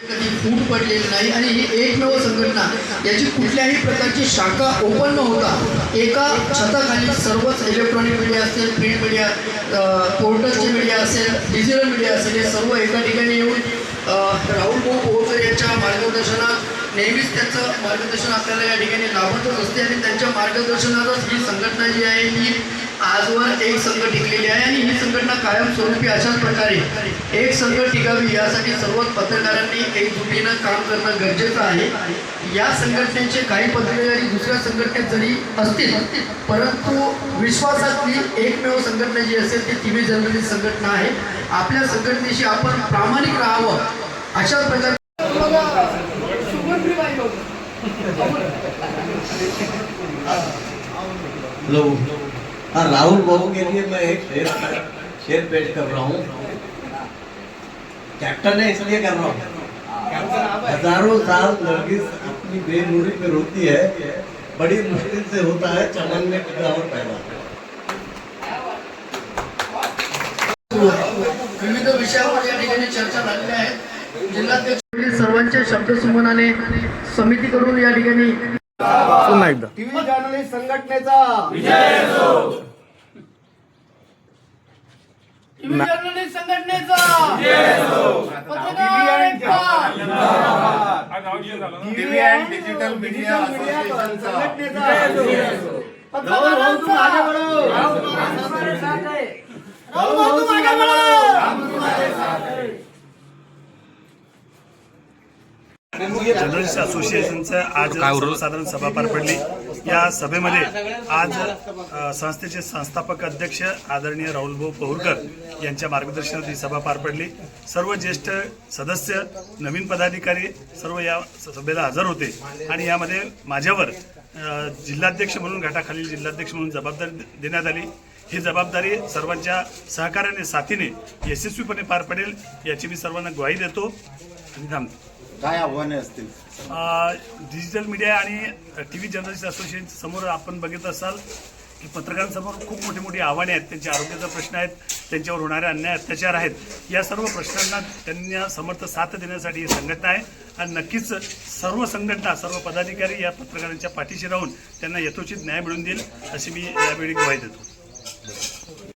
कधी फूट पडलेलं नाही आणि ही एकमेव संघटना याची कुठल्याही प्रकारची शाखा ओपन न होता एका छताखाली सर्वच इलेक्ट्रॉनिक मीडिया असेल प्रिंट मीडिया पोर्टलचे मीडिया असेल डिजिटल मीडिया असेल हे सर्व एका ठिकाणी येऊन राहुल भाऊ पोहोचर यांच्या मार्गदर्शनात नेहमीच त्यांचं मार्गदर्शन आपल्याला या ठिकाणी लाभतच असते आणि त्यांच्या मार्गदर्शनातच ही संघटना जी आहे ही आजवर एक संघ टिकलेली आहे आणि कायमस्वरूपी अशाच प्रकारे एक संघ टिकावी यासाठी सर्वच पत्रकारांनी एकजुटीनं काम करणं गरजेचं आहे. या संघटनेचे काही पत्रकार दुसऱ्या संघटनेत जरी असतील परंतु विश्वासातली एकमेव संघटना जी असेल ती टी व्ही जर्नलिस्ट संघटना आहे. आपल्या संघटनेशी आपण प्रामाणिक राहावं अशा प्रकारे हेलो. राहुल बाबू के लिए शेर पेश कर रहा हूँ। कैप्टन है इसलिए कर रहा हूँ। हजारों साल नरगिस अपनी बेनूरी पे रोती है। बड़ी मुश्किल से होता है चमन में और पैदा। विविध विषयावर या ठिकाणी चर्चा झालेल्या आहेत जिल्हाध्यक्ष सर्वांच्या शब्दसुमनाने समिती करून या ठिकाणी पुन्हा एकदा. टीव्ही जर्नलिस्ट संघटनेचा संघटनेचा TV and digital media journalist असोसिएशनचं आज सर्वसाधारण सभा पार पडली. या सभेमध्ये आज संस्थेचे संस्थापक अध्यक्ष आदरणीय राहुलभाऊ पहुरकर यांच्या मार्गदर्शनात ही सभा पार पडली. सर्व ज्येष्ठ सदस्य नवीन पदाधिकारी सर्व या सभेला हजर होते आणि यामध्ये माझ्यावर जिल्हाध्यक्ष म्हणून घाटाखालील जिल्हाध्यक्ष म्हणून जबाबदारी देण्यात आली. ही जबाबदारी सर्वांच्या सहकार्याने साथीने यशस्वीपणे पार पडेल याची मी सर्वांना ग्वाही देतो. आणि थांबतो. काय आव्हाने असतील? डिजिटल मीडिया आणि टी व्ही जर्नलिस्ट असोसिएशन समोर आपण बघित असाल की पत्रकारांसमोर खूप मोठी मोठी आव्हाने आहेत. त्यांचे आरोग्याचा प्रश्न आहेत त्यांच्यावर होणारे अन्याय अत्याचार आहेत. या सर्व प्रश्नांना त्यांना समर्थ साथ देण्यासाठी ही संघटना आहे. आणि नक्कीच सर्व संघटना सर्व पदाधिकारी या पत्रकारांच्या पाठीशी राहून त्यांना यथोचित न्याय मिळवून देईल अशी मी यावेळी ग्वाही देतो.